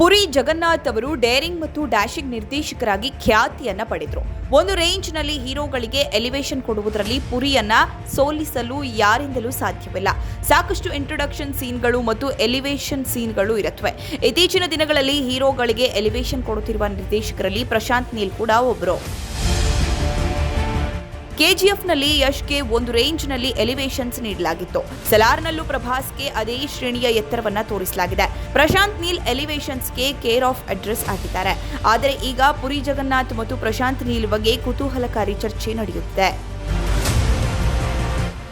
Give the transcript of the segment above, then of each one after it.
ಪುರಿ ಜಗನ್ನಾಥ್ ಅವರು ಡೇರಿಂಗ್ ಮತ್ತು ಡ್ಯಾಶಿಂಗ್ ನಿರ್ದೇಶಕರಾಗಿ ಖ್ಯಾತಿಯನ್ನ ಪಡೆದರು. ಒಂದು ರೇಂಜ್ನಲ್ಲಿ ಹೀರೋಗಳಿಗೆ ಎಲಿವೇಶನ್ ಕೊಡುವುದರಲ್ಲಿ ಪುರಿಯನ್ನ ಸೋಲಿಸಲು ಯಾರಿಂದಲೂ ಸಾಧ್ಯವಿಲ್ಲ. ಸಾಕಷ್ಟು ಇಂಟ್ರೊಡಕ್ಷನ್ ಸೀನ್ಗಳು ಮತ್ತು ಎಲಿವೇಶನ್ ಸೀನ್ಗಳು ಇರುತ್ತವೆ ಇತ್ತೀಚಿನ ದಿನಗಳಲ್ಲಿ ಹೀರೋಗಳಿಗೆ ಎಲಿವೇಶನ್ ಕೊಡುತ್ತಿರುವ ನಿರ್ದೇಶಕರಲ್ಲಿ ಪ್ರಶಾಂತ್ ನೀಲ್ ಕೂಡ ಒಬ್ಬರು ಕೆಜಿಎಫ್ನಲ್ಲಿ ಯಶ್ಗೆ ಒಂದು ರೇಂಜ್ನಲ್ಲಿ ಎಲಿವೇಶನ್ಸ್ ನೀಡಲಾಗಿತ್ತು. ಸಲಾರ್ನಲ್ಲೂ ಪ್ರಭಾಸ್ಗೆ ಅದೇ ಶ್ರೇಣಿಯ ಎತ್ತರವನ್ನ ತೋರಿಸಲಾಗಿದೆ. ಪ್ರಶಾಂತ್ ನೀಲ್ ಎಲಿವೇಶನ್ಸ್ಗೆ ಕೇರ್ ಆಫ್ ಅಡ್ರೆಸ್ ಆಗಿದ್ದಾರೆ ಆದರೆ ಈಗ ಪುರಿ ಜಗನ್ನಾಥ್ ಮತ್ತು ಪ್ರಶಾಂತ್ ನೀಲ್ ಬಗ್ಗೆ ಕುತೂಹಲಕಾರಿ ಚರ್ಚೆ ನಡೆಯುತ್ತಿದೆ.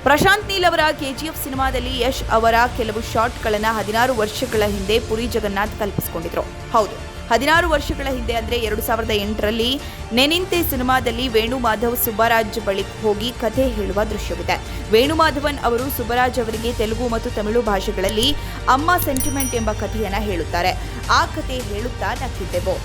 ಪ್ರಶಾಂತ್ ನೀಲ್ ಅವರ ಕೆಜಿಎಫ್ ಸಿನಿಮಾದಲ್ಲಿ ಯಶ್ ಅವರ ಕೆಲವು ಶಾಟ್ಗಳನ್ನು ಹದಿನಾರು ವರ್ಷಗಳ ಹಿಂದೆ ಪುರಿ ಜಗನ್ನಾಥ್ ಕಲ್ಪಿಸಿಕೊಂಡಿದ್ರು ಹೌದು, ಹದಿನಾರು ವರ್ಷಗಳ ಹಿಂದೆ ಅಂದರೆ ಎರಡು ಸಾವಿರದ ಎಂಟರಲ್ಲಿ ನೆನಿಂತೆ ಸಿನಿಮಾದಲ್ಲಿ ವೇಣು ಮಾಧವ್ ಸುಬ್ಬರಾಜ್ ಬಳಿ ಹೋಗಿ ಕಥೆ ಹೇಳುವ ದೃಶ್ಯವಿದೆ. ವೇಣು ಮಾಧವನ್ ಅವರು ಸುಬ್ಬರಾಜ್ ಅವರಿಗೆ ತೆಲುಗು ಮತ್ತು ತಮಿಳು ಭಾಷೆಗಳಲ್ಲಿ ಅಮ್ಮ ಸೆಂಟಿಮೆಂಟ್ ಎಂಬ ಕಥೆಯನ್ನು ಹೇಳುತ್ತಾರೆ. ಆ ಕಥೆ ಹೇಳುತ್ತಾ ನಕ್ಕಿದ್ದೆವು.